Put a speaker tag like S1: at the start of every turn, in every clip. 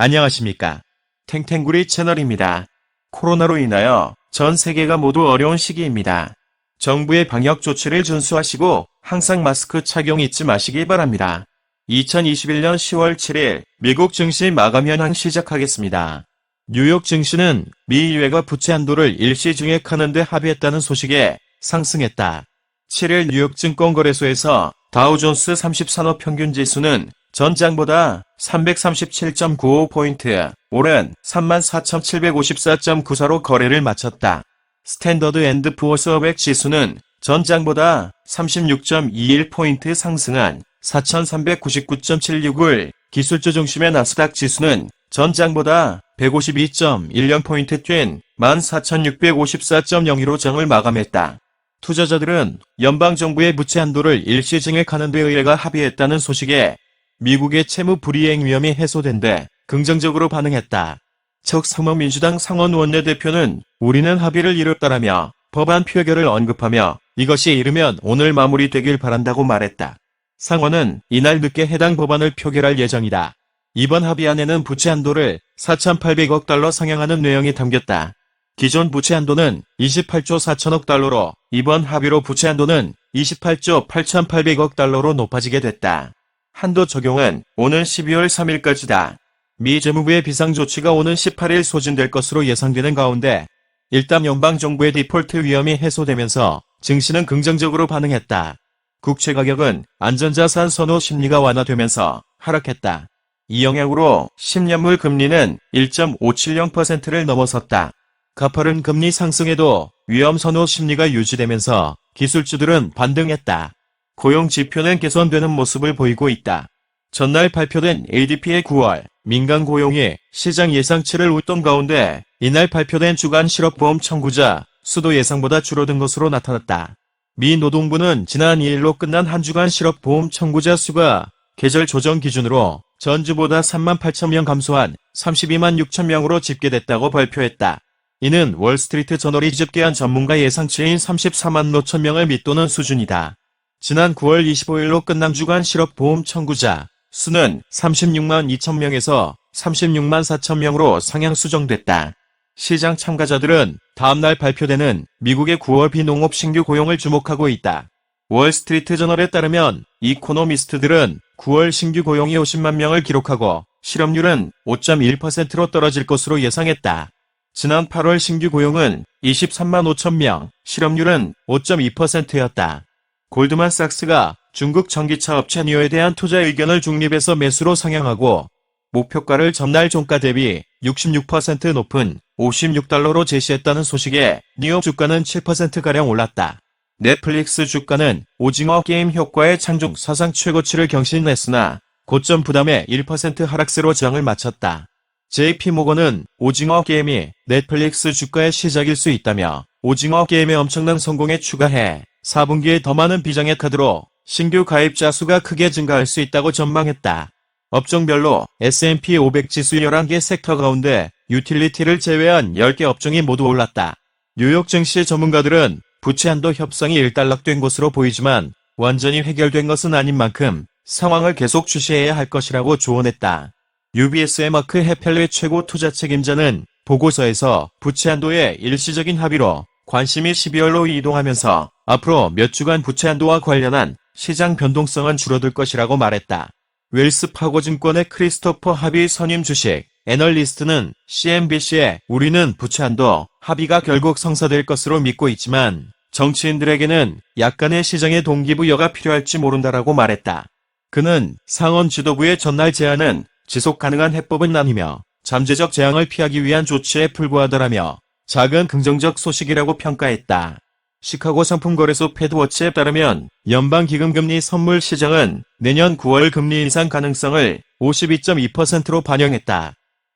S1: 안녕하십니까. 탱탱구리 채널입니다. 코로나로 인하여 전 세계가 모두 어려운 시기입니다. 정부의 방역 조치를 준수하시고 항상 마스크 착용 잊지 마시기 바랍니다. 2021년 10월 7일 미국 증시 마감 현황 시작하겠습니다. 뉴욕 증시는 미 의회가 부채 한도를 일시 증액하는 데 합의했다는 소식에 상승했다. 7일 뉴욕 증권거래소에서 다우존스 30산업 평균 지수는 전장보다 337.95포인트, 오른 34,754.94로 거래를 마쳤다. 스탠더드 앤드 푸어스 500 지수는 전장보다 36.21포인트 상승한 4,399.76을 기술주 중심의 나스닥 지수는 전장보다 152.10포인트 뛴 14,654.02로 장을 마감했다. 투자자들은 연방정부의 부채 한도를 일시 증액하는 데 의회가 합의했다는 소식에 미국의 채무 불이행 위험이 해소된 데 긍정적으로 반응했다. 척성모 민주당 상원 원내대표는 우리는 합의를 이뤘다라며 법안 표결을 언급하며 이것이 이르면 오늘 마무리되길 바란다고 말했다. 상원은 이날 늦게 해당 법안을 표결할 예정이다. 이번 합의안에는 부채 한도를 4,800억 달러 상향하는 내용이 담겼다. 기존 부채 한도는 28조 4천억 달러로 이번 합의로 부채 한도는 28조 8,800억 달러로 높아지게 됐다. 한도 적용은 오는 12월 3일까지다. 미 재무부의 비상조치가 오는 18일 소진될 것으로 예상되는 가운데 일단 연방정부의 디폴트 위험이 해소되면서 증시는 긍정적으로 반응했다. 국채 가격은 안전자산 선호 심리가 완화되면서 하락했다. 이 영향으로 10년물 금리는 1.570%를 넘어섰다. 가파른 금리 상승에도 위험 선호 심리가 유지되면서 기술주들은 반등했다. 고용 지표는 개선되는 모습을 보이고 있다. 전날 발표된 ADP의 9월 민간 고용이 시장 예상치를 웃돈 가운데 이날 발표된 주간 실업보험 청구자 수도 예상보다 줄어든 것으로 나타났다. 미 노동부는 지난 2일로 끝난 한 주간 실업보험 청구자 수가 계절 조정 기준으로 전주보다 3만 8천 명 감소한 32만 6천 명으로 집계됐다고 발표했다. 이는 월스트리트 저널이 집계한 전문가 예상치인 34만 5천 명을 밑도는 수준이다. 지난 9월 25일로 끝난 주간 실업보험 청구자 수는 36만 2천 명에서 36만 4천 명으로 상향 수정됐다. 시장 참가자들은 다음날 발표되는 미국의 9월 비농업 신규 고용을 주목하고 있다. 월스트리트 저널에 따르면 이코노미스트들은 9월 신규 고용이 50만 명을 기록하고 실업률은 5.1%로 떨어질 것으로 예상했다. 지난 8월 신규 고용은 23만 5천 명, 실업률은 5.2%였다. 골드만삭스가 중국 전기차 업체 니오에 대한 투자 의견을 중립에서 매수로 상향하고 목표가를 전날 종가 대비 66% 높은 56달러로 제시했다는 소식에 니오 주가는 7%가량 올랐다. 넷플릭스 주가는 오징어 게임 효과의 창조 사상 최고치를 경신했으나 고점 부담에 1% 하락세로 장을 마쳤다. JP모건은 오징어 게임이 넷플릭스 주가의 시작일 수 있다며 오징어 게임의 엄청난 성공에 추가해 4분기에 더 많은 비장의 카드로 신규 가입자 수가 크게 증가할 수 있다고 전망했다. 업종별로 S&P 500 지수 11개 섹터 가운데 유틸리티를 제외한 10개 업종이 모두 올랐다. 뉴욕 증시 전문가들은 부채 한도 협상이 일단락된 것으로 보이지만 완전히 해결된 것은 아닌 만큼 상황을 계속 주시해야 할 것이라고 조언했다. UBS의 마크 해펠레 최고 투자 책임자는 보고서에서 부채 한도의 일시적인 합의로 관심이 12월로 이동하면서 앞으로 몇 주간 부채 한도와 관련한 시장 변동성은 줄어들 것이라고 말했다. 웰스 파고 증권의 크리스토퍼 합의 선임 주식 애널리스트는 CNBC에 우리는 부채 한도 합의가 결국 성사될 것으로 믿고 있지만 정치인들에게는 약간의 시장의 동기부여가 필요할지 모른다라고 말했다. 그는 상원 지도부의 전날 제안은 지속 가능한 해법은 아니며 잠재적 재앙을 피하기 위한 조치에 불과하더라며 작은 긍정적 소식이라고 평가했다. 시카고 상품거래소 패드워치에 따르면 연방기금금리 선물 시장은 내년 9월 금리 인상 가능성을 52.2%로 반영했다.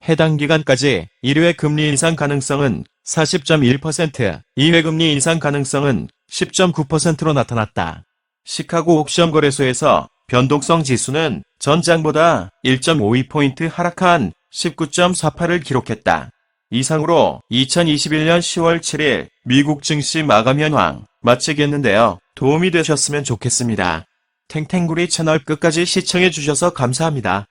S1: 해당 기간까지 1회 금리 인상 가능성은 40.1%, 2회 금리 인상 가능성은 10.9%로 나타났다. 시카고 옥션 거래소에서 변동성 지수는 전장보다 1.52포인트 하락한 19.48을 기록했다. 이상으로 2021년 10월 7일 미국 증시 마감 현황 마치겠는데요. 도움이 되셨으면 좋겠습니다. 탱탱구리 채널 끝까지 시청해주셔서 감사합니다.